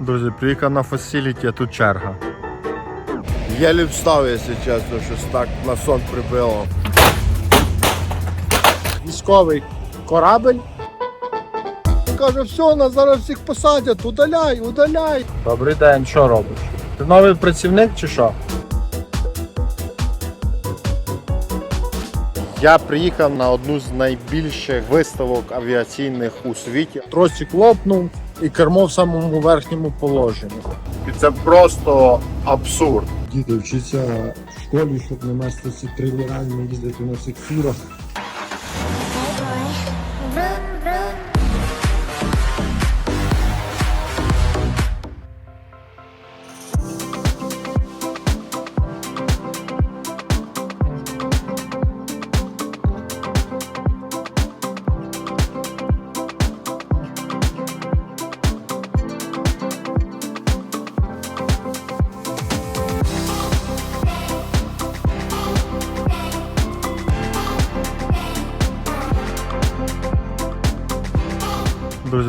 Друзі, приїхав на фасиліті, а тут черга. Єлі встав, якщо чесно, щось так на сон прибило. Військовий корабель. Каже, все, нас зараз всіх посадять, удаляй, удаляй. Добрий день, що робиш? Ти новий працівник чи що? Я приїхав на одну з найбільших виставок авіаційних у світі. Тросик лопнув і кермо в самому верхньому положенні. І це просто абсурд. Діти вчиться в школі, щоб не мести ці тренування їздити на всіх фурах.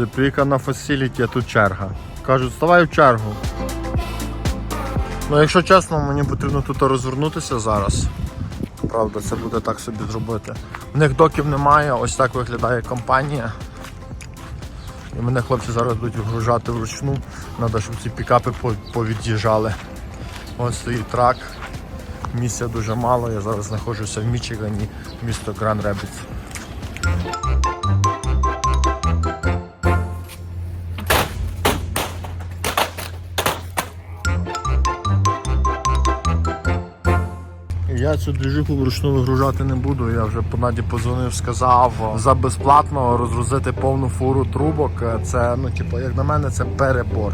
Друзі, приїхав на фасиліті, а тут черга. Кажуть, ставай в чергу. Ну, якщо чесно, мені потрібно тут розвернутися зараз. Правда, це буде так собі зробити. В них доків немає, ось так виглядає компанія. І мене хлопці зараз будуть вигружати вручну. Треба, щоб ці пікапи повід'їжджали. Ось стоїть трак. Місця дуже мало. Я зараз знаходжуся в Мічигані, місто Гранд Ребіц. Я цю двіжуху вручну вигружати не буду. Я вже по Наді позвонив, сказав за безплатно розгрузити повну фуру трубок. Це, ну, типу, як на мене, це перебор.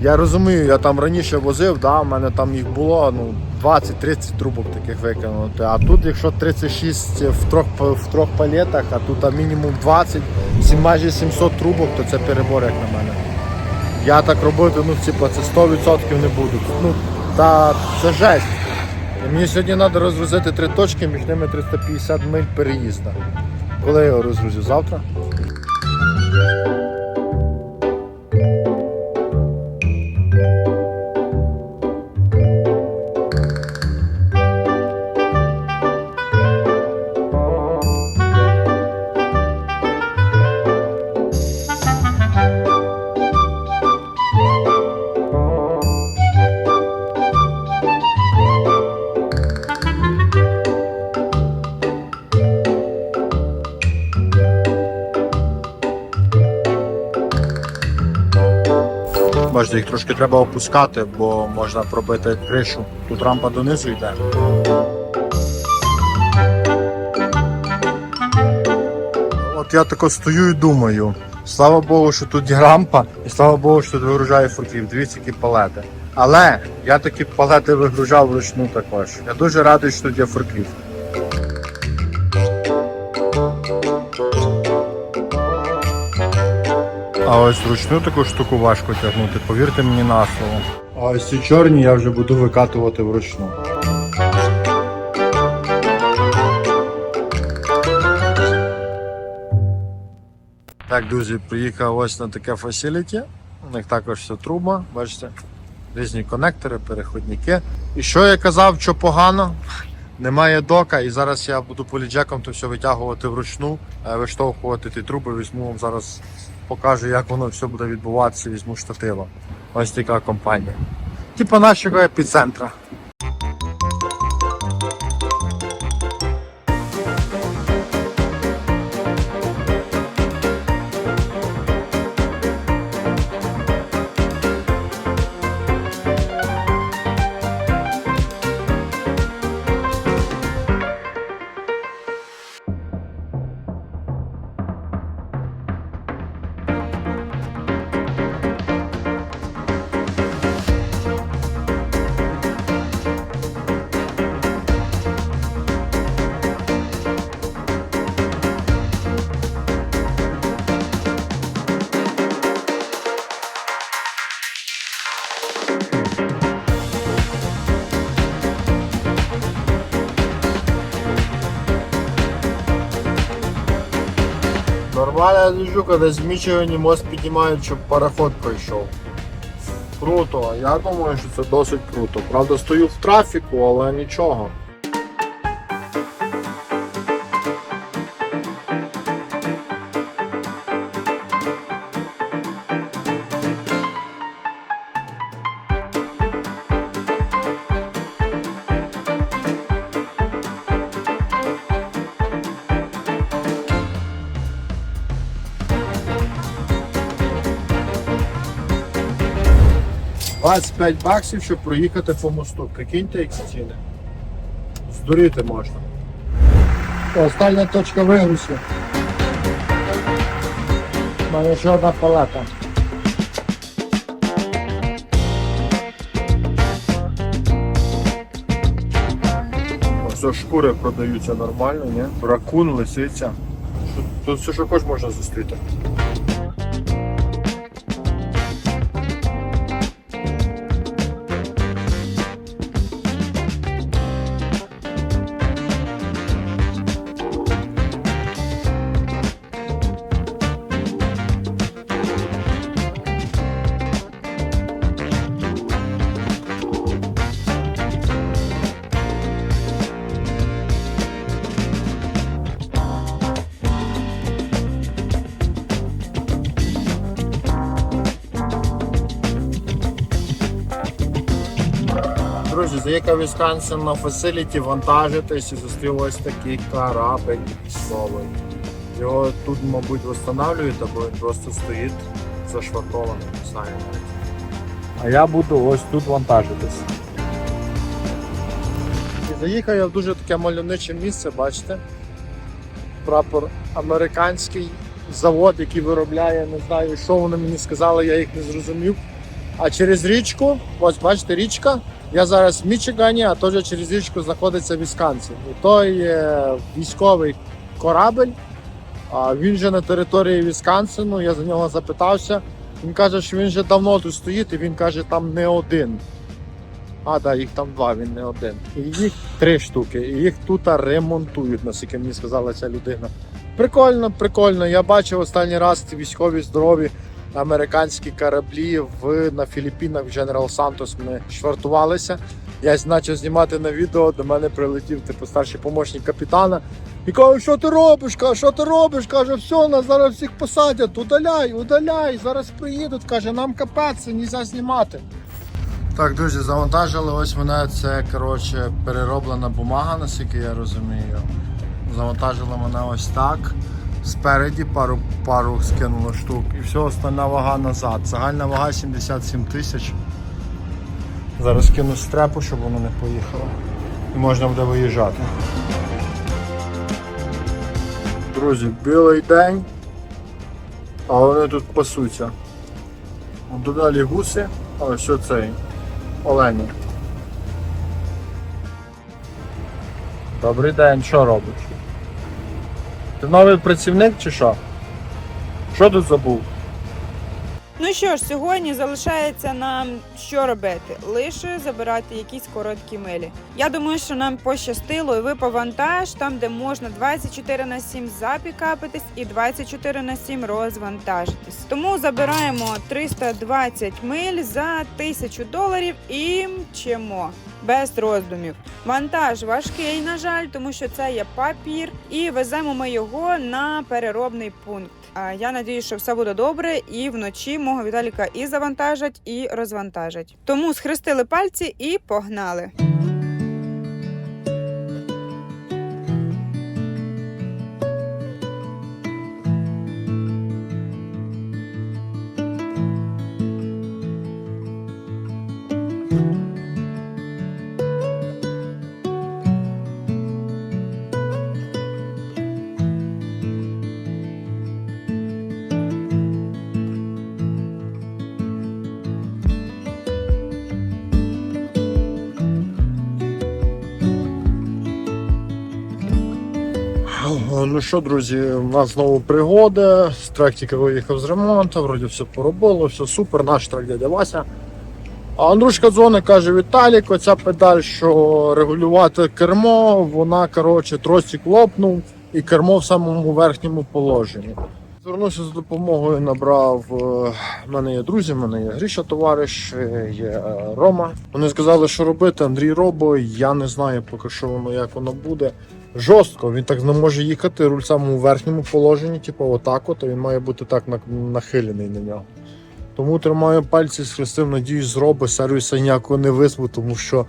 Я розумію, я там раніше возив, да, у мене там їх було ну, 20-30 трубок таких викинути. А тут, якщо 36 в трьох, в трьох палетах, а тут а мінімум 20, майже 700 трубок, то це перебор, як на мене. Я так робити, ну, типу, це 100% не буду. Ну, та це жесть. Мені сьогодні треба розгрузити три точки, між ними 350 миль переїзду. Коли я його розгрузю? Завтра? Трошки треба опускати, бо можна пробити кришу. Тут рампа донизу йде. От я тако стою і думаю. Слава Богу, що тут є рампа, і слава Богу, що тут вигружає фурків. Дивіться, які палети. Але я такі палети вигружав вручну також. Я дуже радий, що тут є фурків. Ось вручну таку штуку важко тягнути, повірте мені на слово. А ось ці чорні я вже буду викатувати вручну. Так, друзі, приїхав ось на таке фасиліті. У них також все труба, бачите, різні конектори, переходники. І що я казав, що погано? Немає дока, і зараз я буду поліджеком то все витягувати вручну, е, виштовхувати ті труби, візьму вам зараз покажу, як воно все буде відбуватися, візьму штатива. Ось така компанія. Типа нашого епіцентра. Нормальна лежу, коли в Мічигані мост піднімають, щоб пароход пройшов. Круто, я думаю, що це досить круто. Правда, стою в трафіку, але нічого. «25 баксів, щоб проїхати по мосту. Прикиньте, які ціни. Здуріти можна. Остання точка вигрузки. Мене ще одна палета. Ось шкури продаються нормально, ні? Ракун, лисиця. Тут, тут все, що хочеш можна зустріти. Заїхав Вісконсин на фасиліті вантажитись і зустрів ось такий корабель військовий. Його тут, мабуть, встановлюють, або він просто стоїть зашвартований, не знаю навіть. А я буду ось тут вантажитись. І заїхав я в дуже таке мальовниче місце, бачите? Прапор американський завод, який виробляє, не знаю, що вони мені сказали, я їх не зрозумів. А через річку, ось бачите, річка. Я зараз в Мічигані, а теж через річку знаходиться Вісконсин. І той е, військовий корабель, він же на території Вісконсину, я за нього запитався. Він каже, що він вже давно тут стоїть, і він каже, там не один. А, так, їх там два, він не один. І їх три штуки. І їх тут ремонтують, наскільки мені сказала ця людина. Прикольно, прикольно. Я бачив останній раз ці військові здорові американські кораблі в, на Філіппінах в General Santos ми швартувалися. Я почав знімати на відео, до мене прилетів типу, старший помощник капітана. І каже, що ти робиш? Каже, що ти робиш? Каже, все, нас зараз всіх посадять, удаляй, удаляй, зараз приїдуть. Каже, нам капець, це нельзя знімати. Так, друзі, завантажили ось мене. Це коротше перероблена бумага, наскільки я розумію. Завантажили мене ось так. Спереді пару пару скинуло штук і все, остальна вага назад. Загальна вага 77 тисяч. Зараз кину стрепу, щоб воно не поїхало. І можна буде виїжджати. Друзі, білий день, а вони тут пасуться. От далі гуси, а ось цей олені. Добрий день, що робиш? Ти новий працівник чи що? Що тут забув? Ну що ж, сьогодні залишається нам що робити? Лише забирати якісь короткі милі. Я думаю, що нам пощастило і випав вантаж там, де можна 24 на 7 запікапитись і 24 на 7 розвантажитись. Тому забираємо 320 миль за 1000 доларів і мчимо. Без роздумів. Вантаж важкий, на жаль, тому що це є папір, і веземо ми його на переробний пункт. А я надію, що все буде добре, і вночі мого Віталіка і завантажать, і розвантажать. Тому схрестили пальці і погнали. Ну що, друзі, у нас знову пригода. Трак тільки виїхав з ремонту, вроді все поробило, все супер, наш трак дядя Вася. А Андрушка дзвонить, каже, Віталік, оця педаль, що регулювати кермо, вона, коротше, тросик лопнув і кермо в самому верхньому положенні. Звернувся з допомогою, набрав. е, В мене є друзі, в мене є Гріша товариш, е, є е, Рома. Вони сказали, що робити. Андрій Робо. Я не знаю поки що воно як воно буде. Жорстко, він так не може їхати руль саме у верхньому положенні, типу отак от, а він має бути так нахилений на нього. Тому тримаю пальці, схрестив, надіюсь, зроби. Сервіса ніякого не визву, тому що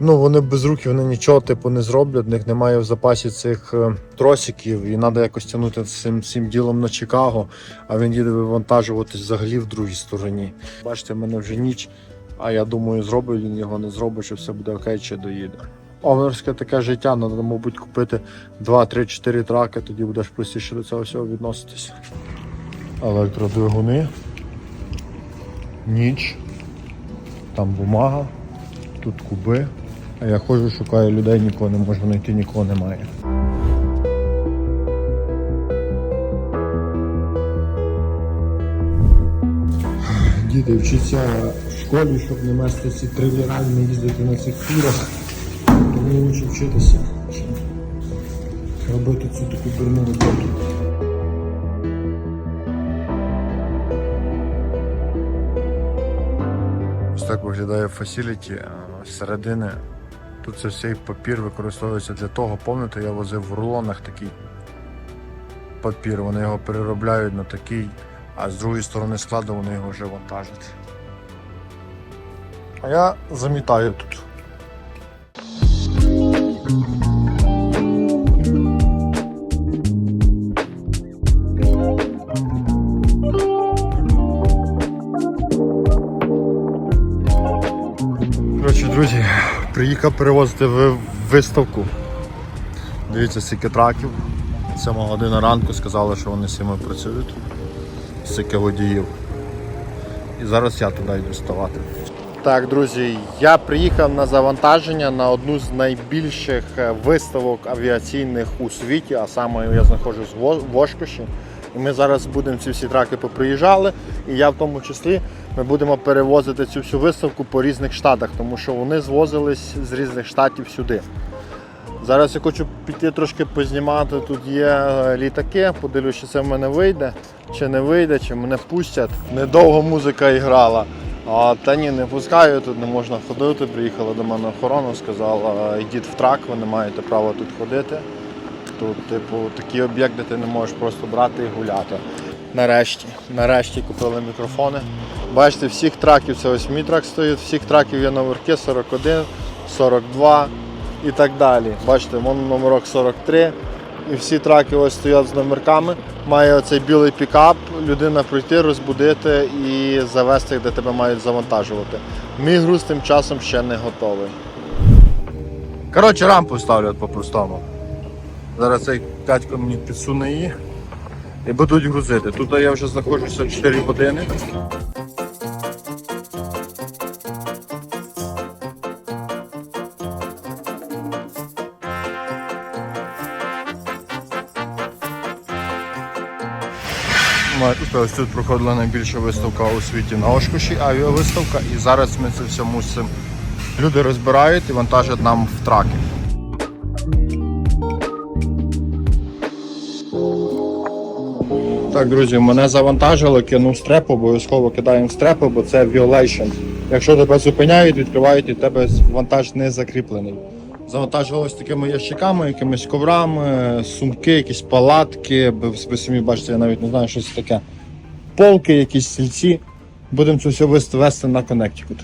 ну, вони без руки, вони нічого типу не зроблять, в них немає в запасі цих е, тросиків, і треба якось тягнути цим, цим ділом на Чикаго, а він їде вивантажуватись взагалі в другій стороні. Бачите, в мене вже ніч, а я думаю, зробить він його, не зробить, що все буде окей, чи доїде. Овнерське таке життя, треба, мабуть, купити 2, 3, 4 траки, тоді будеш простіше до цього всього відноситись. Електродвигуни. Ніч. Там бумага, тут куби. А я ходжу, шукаю людей, нікого не можу знайти, нікого немає. Діти вчаться в школі, щоб не мести ці трейлера їздити на цих фурах. Лучше вчитися. чим Робити цю таку дурну роботу. Ось так виглядає фасіліті з середини. Тут це цей папір використовується для того. Пам'ятаєте, я возив в рулонах такий папір. Вони його переробляють на такий, а з другої сторони складу вони його вже вантажать. А я замітаю тут. Приїхав перевозити в виставку. Дивіться, скільки траків. 7 година ранку сказали, що вони сіми працюють. Скільки водіїв. І зараз я туди йду ставати. Так, друзі, я приїхав на завантаження на одну з найбільших е, виставок авіаційних у світі, а саме я знаходжусь в Ошкоші. І ми зараз будемо ці всі траки поприїжджали, і я в тому числі ми будемо перевозити цю всю виставку по різних штатах, тому що вони звозились з різних штатів сюди. Зараз я хочу піти трошки познімати. Тут є е, літаки, подивлюся, чи це в мене вийде, чи не вийде, чи мене пустять. Недовго музика іграла. А, та ні, не пускаю, тут не можна ходити. Приїхала до мене охорона, сказала, йдіть в трак, ви не маєте права тут ходити. Тут, типу, такий об'єкт, де ти не можеш просто брати і гуляти. Нарешті, нарешті купили мікрофони. Бачите, всіх траків, це ось мій трак стоїть, всіх траків є номерки 41, 42 і так далі. Бачите, вон номерок 43. І всі траки ось стоять з номерками. Має оцей білий пікап, людина прийти, розбудити і завести, де тебе мають завантажувати. Мій груз тим часом ще не готовий. Коротше, рампу ставлять по-простому. Зараз цей дядько мені підсуне її і будуть грузити. Тут я вже знаходжуся 4 години. Ось тут проходила найбільша виставка у світі на Ошкоші, авіавиставка, і зараз ми це все мусимо. Люди розбирають і вантажать нам в траки. Так, друзі, мене завантажили, кинув стреп, обов'язково кидаємо стрепи, бо це violation. Якщо тебе зупиняють, відкривають і тебе вантаж не закріплений. Завантажили ось такими ящиками, якимись коврами, сумки, якісь палатки. Ви самі бачите, я навіть не знаю, що це таке. Полки, якісь стільці. Будемо це все вести на Connecticut.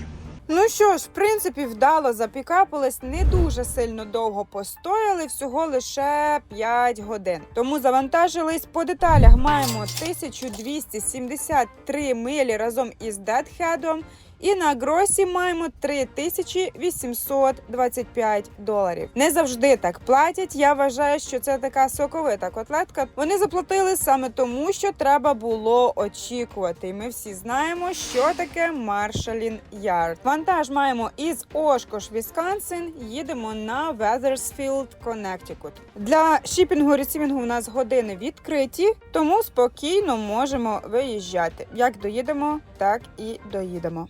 Ну що ж, в принципі, вдало запікапились, не дуже сильно довго постояли, всього лише 5 годин. Тому завантажились по деталях. Маємо 1273 милі разом із дедхедом. І на гросі маємо 3825 доларів. Не завжди так платять. Я вважаю, що це така соковита котлетка. Вони заплатили саме тому, що треба було очікувати. І ми всі знаємо, що таке Маршалін Ярд. Вантаж маємо із Ошкош, Вісконсин. Їдемо на Везерсфілд, Коннектикут. Для шіпінгу ресівінгу у нас години відкриті, тому спокійно можемо виїжджати. Як доїдемо, так і доїдемо.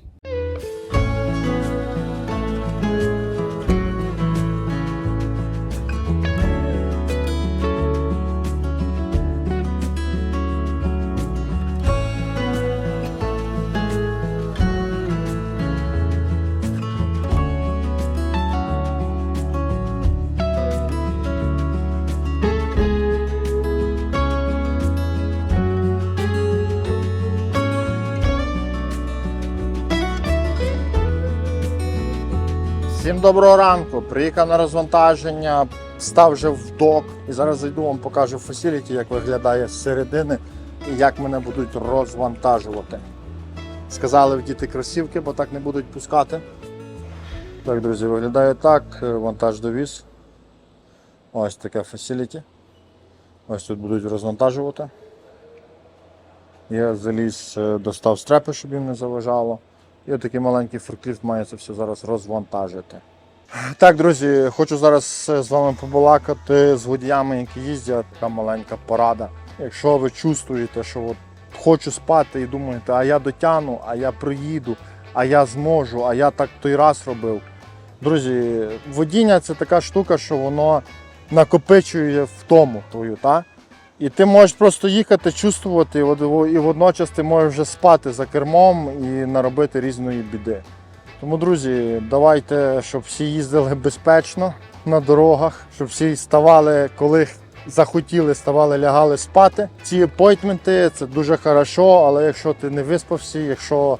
Всім доброго ранку. Приїхав на розвантаження, став вже в док. І зараз зайду вам покажу фасіліті, як виглядає з середини і як мене будуть розвантажувати. Сказали вдіти кросівки, бо так не будуть пускати. Так, друзі, виглядає так. Вантаж довіз. Ось таке фасіліті. Ось тут будуть розвантажувати. Я заліз, е, достав стрепи, щоб їм не заважало. І отакий маленький форкліфт має це все зараз розвантажити. Так, друзі, хочу зараз з вами побалакати з водіями, які їздять. Така маленька порада. Якщо ви чувствуєте, що от хочу спати і думаєте, а я дотягну, а я проїду, а я зможу, а я так той раз робив. Друзі, водіння це така штука, що воно накопичує втому твою, та? І ти можеш просто їхати, чувствувати, і водночас ти можеш вже спати за кермом і наробити різної біди. Тому, друзі, давайте, щоб всі їздили безпечно на дорогах, щоб всі ставали, коли захотіли, ставали, лягали спати. Ці апойтменти це дуже хорошо, але якщо ти не виспався, якщо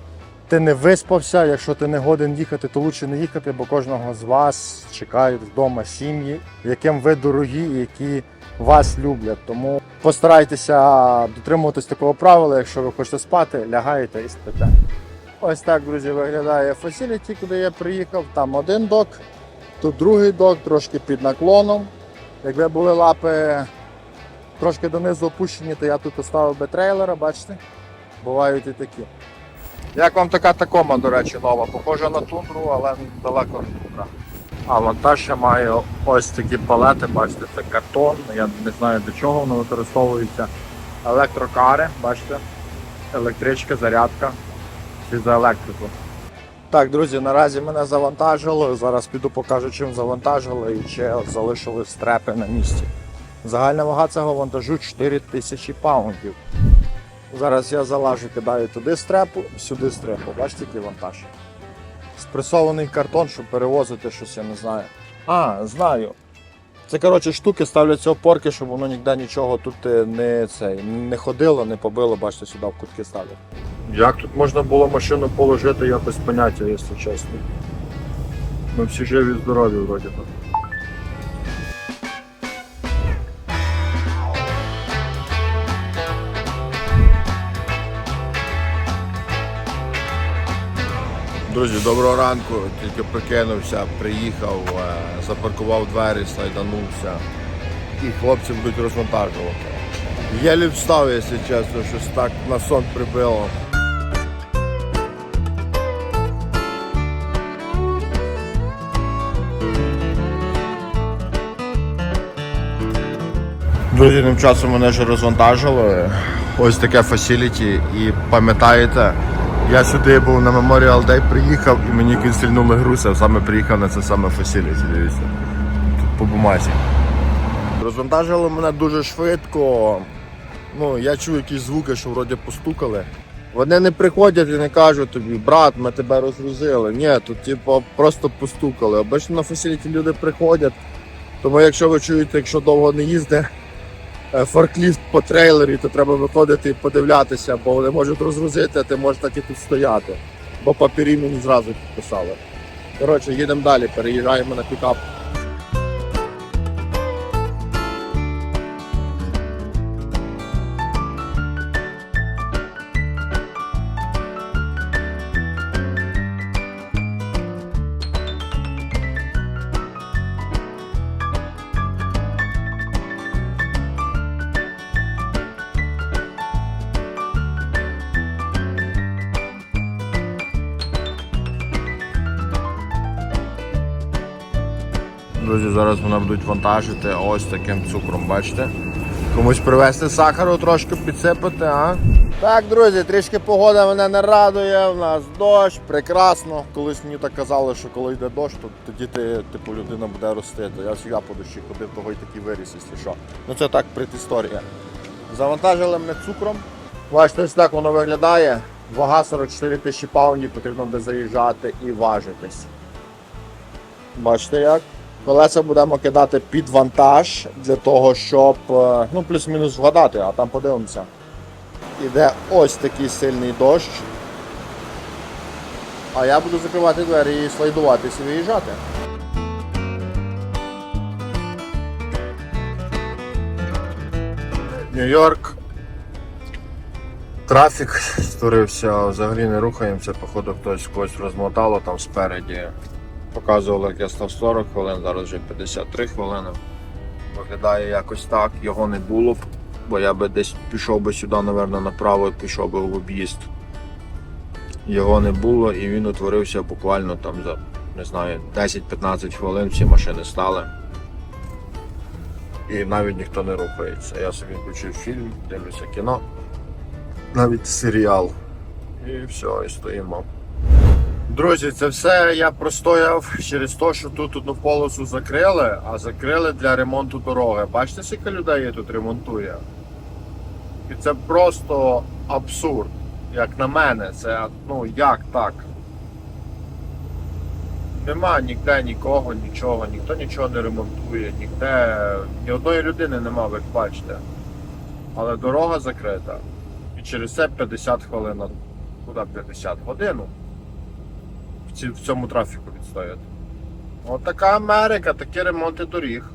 ти не виспався, якщо ти не годен їхати, то краще не їхати, бо кожного з вас чекають вдома сім'ї, яким ви дорогі які вас люблять. Тому постарайтеся дотримуватись такого правила. Якщо ви хочете спати, лягаєте і спите. Ось так, друзі, виглядає фасіліті, куди я приїхав. Там один док, тут другий док, трошки під наклоном. Якби були лапи трошки донизу опущені, то я тут оставив би трейлера, бачите? Бувають і такі. Як вам така такома, до речі, нова? Похожа на тундру, але далеко не. А вантаж ще має ось такі палети, бачите, це картон. Я не знаю для чого воно використовується. Електрокари, бачите, електричка, зарядка чи за електрику. Так, друзі, наразі мене завантажили. Зараз піду покажу, чим завантажили і чи залишили стрепи на місці. Загальна вага цього вантажу 4000 паундів. Зараз я залажу, кидаю туди стрепу, сюди стрепу. Бачите, який вантаж. Спресований картон, щоб перевозити щось, я не знаю. А, знаю. Це коротше штуки ставляться опорки, щоб воно ніде нічого тут е, не, цей, не ходило, не побило, бачите, сюди в кутки ставлять. Як тут можна було машину положити, я без поняття, якщо чесно. Ми всі живі здорові вроді би. Друзі, доброго ранку. Тільки прикинувся, приїхав, е, запаркував двері, сайданувся. І хлопці будуть розвантажувати. Єлі встав, якщо чесно, щось так на сон прибило. Друзі, тим часом мене вже розвантажили. Ось таке фасіліті. І пам'ятаєте, я сюди був на Memorial Day, приїхав і мені кінсільнули груз, а саме приїхав на це саме фасіліті. Дивіться. По бумазі. Розвантажили мене дуже швидко. Ну, я чую якісь звуки, що вроді постукали. Вони не приходять і не кажуть тобі, брат, ми тебе розгрузили. Ні, тут типу, просто постукали. Обично на фасіліті люди приходять. Тому якщо ви чуєте, якщо довго не їздить, е, форкліфт по трейлері, то треба виходити і подивлятися, бо вони можуть розгрузити, а ти можеш так і тут стояти. Бо папірі мені зразу підписали. Коротше, їдемо далі, переїжджаємо на пікап. Будуть вантажити ось таким цукром, бачите? Комусь привезти сахару, трошки підсипати, а? Так, друзі, трішки погода мене не радує. У нас дощ, прекрасно. Колись мені так казали, що коли йде дощ, то тоді ти, типу, людина буде рости. То я завжди по дощі ходив, того й такий виріс, якщо що. Ну це так, предісторія. Завантажили мене цукром. Бачите, ось так воно виглядає. Вага 44 тисячі паундів, потрібно буде заїжджати і важитись. Бачите як? Колеса будемо кидати під вантаж для того, щоб е, ну, плюс-мінус вгадати, а там подивимося. Іде ось такий сильний дощ. А я буду закривати двері і слайдуватися і виїжджати. Нью-Йорк. Трафік створився, взагалі не рухаємося, походу хтось когось розмотало там спереді. Показували, як я став 40 хвилин, зараз вже 53 хвилини. Виглядає якось так, його не було б, бо я би десь пішов би сюди, напевно, направо і пішов би в об'їзд. Його не було і він утворився буквально там за не знаю 10-15 хвилин всі машини стали. І навіть ніхто не рухається. Я собі включив фільм, дивлюся кіно, навіть серіал. І все, і стоїмо. Друзі, це все я простояв через те, що тут одну полосу закрили, а закрили для ремонту дороги. Бачите, скільки людей тут ремонтує? І це просто абсурд. Як на мене, це ну як так? Нема ніде нікого, нічого, ніхто нічого не ремонтує, ніде ні одної людини нема, ви бачите. Але дорога закрита. І через це 50 хвилин. Куди 50 годину? В, цьому трафіку відстояти. От така Америка, такі ремонти доріг.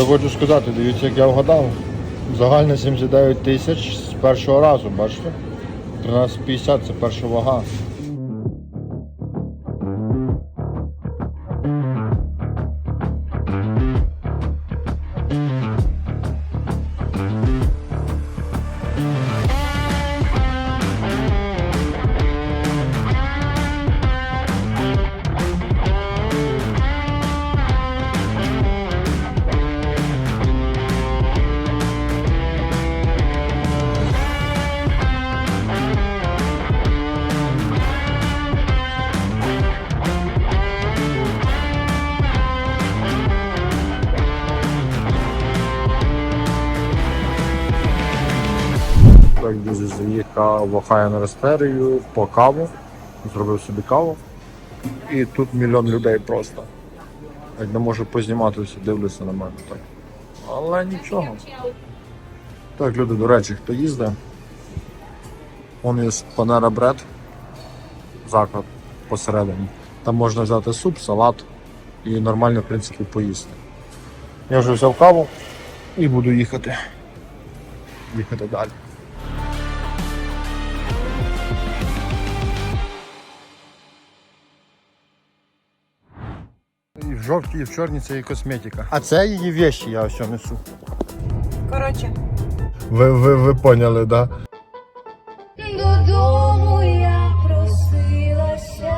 Що хочу сказати, дивіться, як я вгадав. Загальне 79 тисяч з першого разу, бачите? 13,50 це перша вага. Так, друзі, заїхав в Охайо на Растерію по каву. Зробив собі каву. І тут мільйон людей просто. Як не можу познімати, всі дивляться на мене. Так. Але нічого. Так, люди, до речі, хто їздить. Вон є Панера Бред. Заклад посередині. Там можна взяти суп, салат і нормально, в принципі, поїсти. Я вже взяв каву і буду їхати. Їхати далі. І в жовтій, і в чорній це її косметика. А це її вещі, я ось несу. Коротше, Ви, ви, ви поняли, да? Додому я просилася.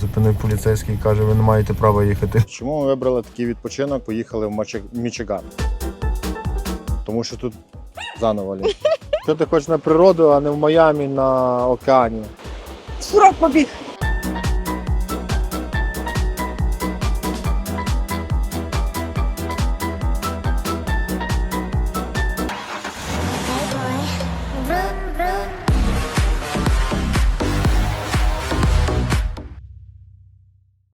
Зупинив поліцейський і каже, ви не маєте права їхати. Чому ми вибрали такий відпочинок? Поїхали в Мічиган. Тому що тут заново ліс. Що ти хочеш на природу, а не в Майамі на океані? Сурок побіг.